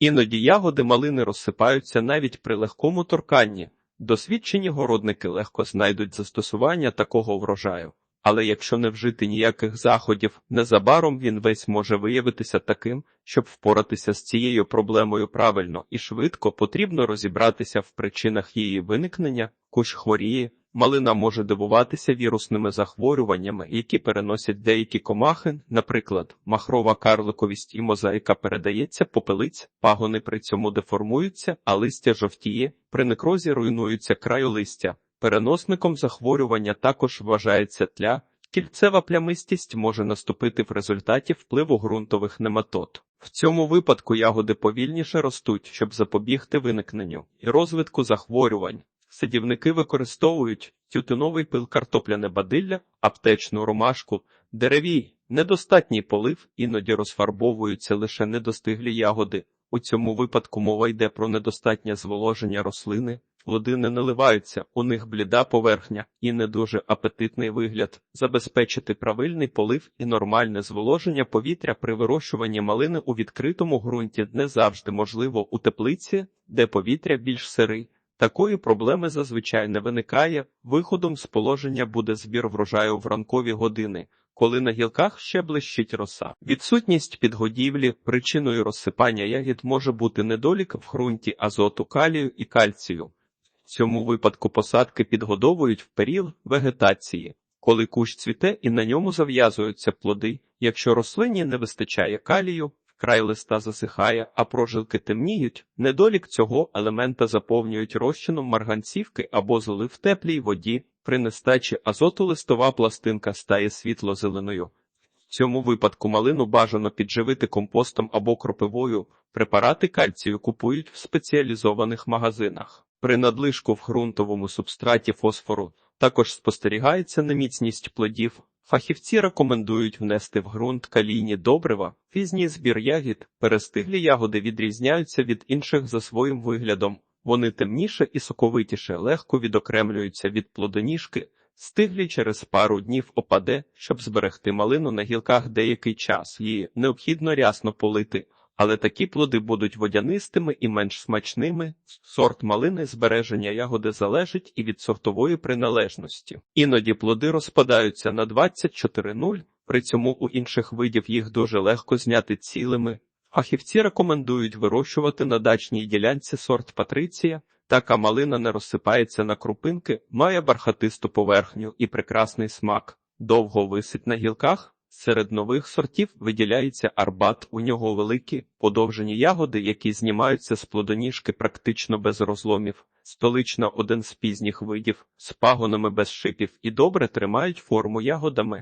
Іноді ягоди малини розсипаються навіть при легкому торканні. Досвідчені городники легко знайдуть застосування такого врожаю. Але якщо не вжити ніяких заходів, незабаром він весь може виявитися таким, щоб впоратися з цією проблемою правильно і швидко потрібно розібратися в причинах її виникнення, кущ хворіє, малина може дивуватися вірусними захворюваннями, які переносять деякі комахи, наприклад, махрова карликовість і мозаїка передається попелиць, пагони при цьому деформуються, а листя жовтіє, при некрозі руйнуються краю листя. Переносником захворювання також вважається тля. Кільцева плямистість може наступити в результаті впливу ґрунтових нематод. В цьому випадку ягоди повільніше ростуть, щоб запобігти виникненню і розвитку захворювань. Садівники використовують тютюновий пил картопляне бадилля, аптечну ромашку, деревій, недостатній полив, іноді розфарбовуються лише недостиглі ягоди. У цьому випадку мова йде про недостатнє зволоження рослини, плоди не наливаються, у них бліда поверхня і не дуже апетитний вигляд. Забезпечити правильний полив і нормальне зволоження повітря при вирощуванні малини у відкритому ґрунті не завжди можливо у теплиці, де повітря більш сирий. Такої проблеми зазвичай не виникає. Виходом з положення буде збір врожаю в ранкові години, коли на гілках ще блищить роса. Відсутність підгодівлі, причиною розсипання ягід може бути недолік в ґрунті азоту, калію і кальцію. В цьому випадку посадки підгодовують в період вегетації, коли кущ цвіте і на ньому зав'язуються плоди. Якщо рослині не вистачає калію, край листа засихає, а прожилки темніють, недолік цього елемента заповнюють розчином марганцівки або золи в теплій воді. При нестачі азоту листова пластинка стає світло-зеленою. В цьому випадку малину бажано підживити компостом або кропивою. Препарати кальцію купують в спеціалізованих магазинах. При надлишку в ґрунтовому субстраті фосфору також спостерігається неміцність плодів. Фахівці рекомендують внести в ґрунт калійні добрива. Пізній збір ягід, перестиглі ягоди відрізняються від інших за своїм виглядом. Вони темніше і соковитіше легко відокремлюються від плодоніжки, стиглі через пару днів опаде, щоб зберегти малину на гілках деякий час. Її необхідно рясно полити, але такі плоди будуть водянистими і менш смачними. Сорт малини збереження ягоди залежить і від сортової приналежності. Іноді плоди розпадаються на 24-0, при цьому у інших видів їх дуже легко зняти цілими. Фахівці рекомендують вирощувати на дачній ділянці сорт Патриція. Така малина не розсипається на крупинки, має бархатисту поверхню і прекрасний смак. Довго висить на гілках. Серед нових сортів виділяється арбат, у нього великі подовжені ягоди, які знімаються з плодоніжки практично без розломів. Столична один з пізніх видів з пагонами без шипів і добре тримають форму ягодами.